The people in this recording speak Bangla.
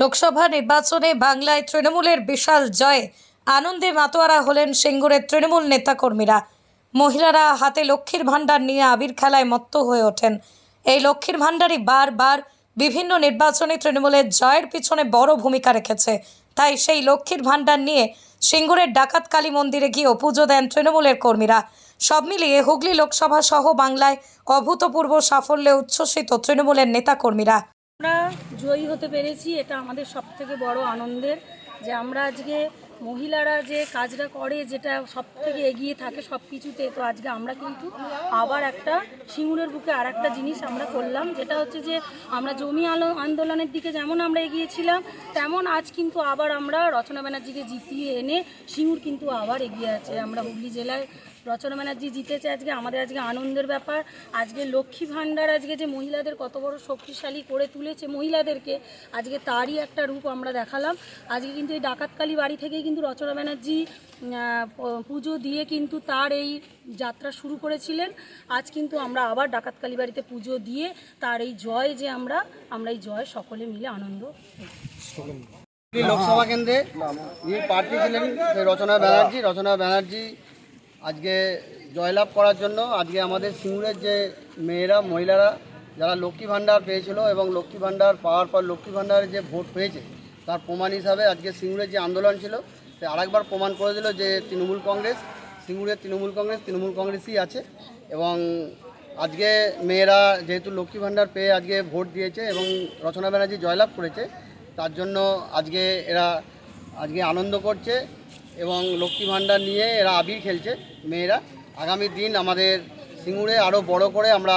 লোকসভা নির্বাচনে বাংলায় তৃণমূলের বিশাল জয়ে। আনন্দে মাতোয়ারা হলেন সিঙ্গুরের তৃণমূল নেতাকর্মীরা। মহিলারা হাতে লক্ষ্মীর ভাণ্ডার নিয়ে আবির খেলায় মত্ত হয়ে ওঠেন। এই লক্ষ্মীর ভাণ্ডারই বারবার বিভিন্ন নির্বাচনে তৃণমূলের জয়ের পিছনে বড় ভূমিকা রেখেছে। তাই সেই লক্ষ্মীর ভাণ্ডার নিয়ে সিঙ্গুরের ডাকাত কালী মন্দিরে গিয়েও পুজো দেন তৃণমূলের কর্মীরা। সব মিলিয়ে হুগলি লোকসভা সহ বাংলায় অভূতপূর্ব সাফল্যে উচ্ছ্বসিত তৃণমূলের নেতাকর্মীরা। আমরা জয়ী হতে পেরেছি এটা আমাদের সব থেকে বড় আনন্দের যে আমরা আজকে মহিলারা যে কাজটা করে, যেটা সব থেকে এগিয়ে থাকে সব কিছুতে তো আজকে আমরা কিন্তু আবার একটা সিঙ্গুরের বুকে আর একটা জিনিস আমরা করলাম, যেটা হচ্ছে যে আমরা জমি আলো আন্দোলনের দিকে যেমন আমরা এগিয়েছিলাম, তেমন আজ কিন্তু আবার আমরা রচনা ব্যানার্জিকে জিতিয়ে এনে সিঙ্গুর কিন্তু আবার এগিয়ে আছে। আমরা হুগলি জেলায় রচনা ব্যানার্জি জিতেছে আজকে, আমাদের আজকে আনন্দের ব্যাপার। আজকে লক্ষ্মী ভাণ্ডার আজকে যে মহিলাদের কত বড় শক্তিশালী করে তুলেছে মহিলাদেরকে, আজকে তারই একটা রূপ আমরা দেখালাম। আজকে কিন্তু এই ডাকাতকালী বাড়ি থেকেই কিন্তু রচনা ব্যানার্জি পুজো দিয়ে কিন্তু তার এই যাত্রা শুরু করেছিলেন। আজ কিন্তু আমরা আবার ডাকাতকালী বাড়িতে পুজো দিয়ে তার এই জয় যে আমরা আমরা এই জয় সকলে মিলে আনন্দ লোকসভা কেন্দ্রে প্রার্থী ছিলেন রচনা ব্যানার্জি রচনা ব্যানার্জি আজকে জয়লাভ করার জন্য আজকে আমাদের সিঙ্গুরের যে মেয়েরা, মহিলারা, যারা লক্ষ্মী ভাণ্ডার পেয়েছিল এবং লক্ষ্মী ভাণ্ডার পাওয়ার পর লক্ষ্মী ভাণ্ডারের যে ভোট পেয়েছে, তার প্রমাণ হিসাবে আজকে সিঙ্গুরের যে আন্দোলন ছিল সে আরেকবার প্রমাণ করে দিল যে তৃণমূল কংগ্রেস, সিঙ্গুরের তৃণমূল কংগ্রেস, তৃণমূল কংগ্রেসই আছে এবং আজকে মেয়েরা যেহেতু লক্ষ্মী ভাণ্ডার পেয়ে আজকে ভোট দিয়েছে এবং রচনা ব্যানার্জি জয়লাভ করেছে, তার জন্য আজকে এরা আজকে আনন্দ করছে এবং লক্ষ্মী ভাণ্ডার নিয়ে এরা আবির খেলছে মেয়েরা। আগামী দিন আমাদের সিঙ্গুরে আরও বড় করে আমরা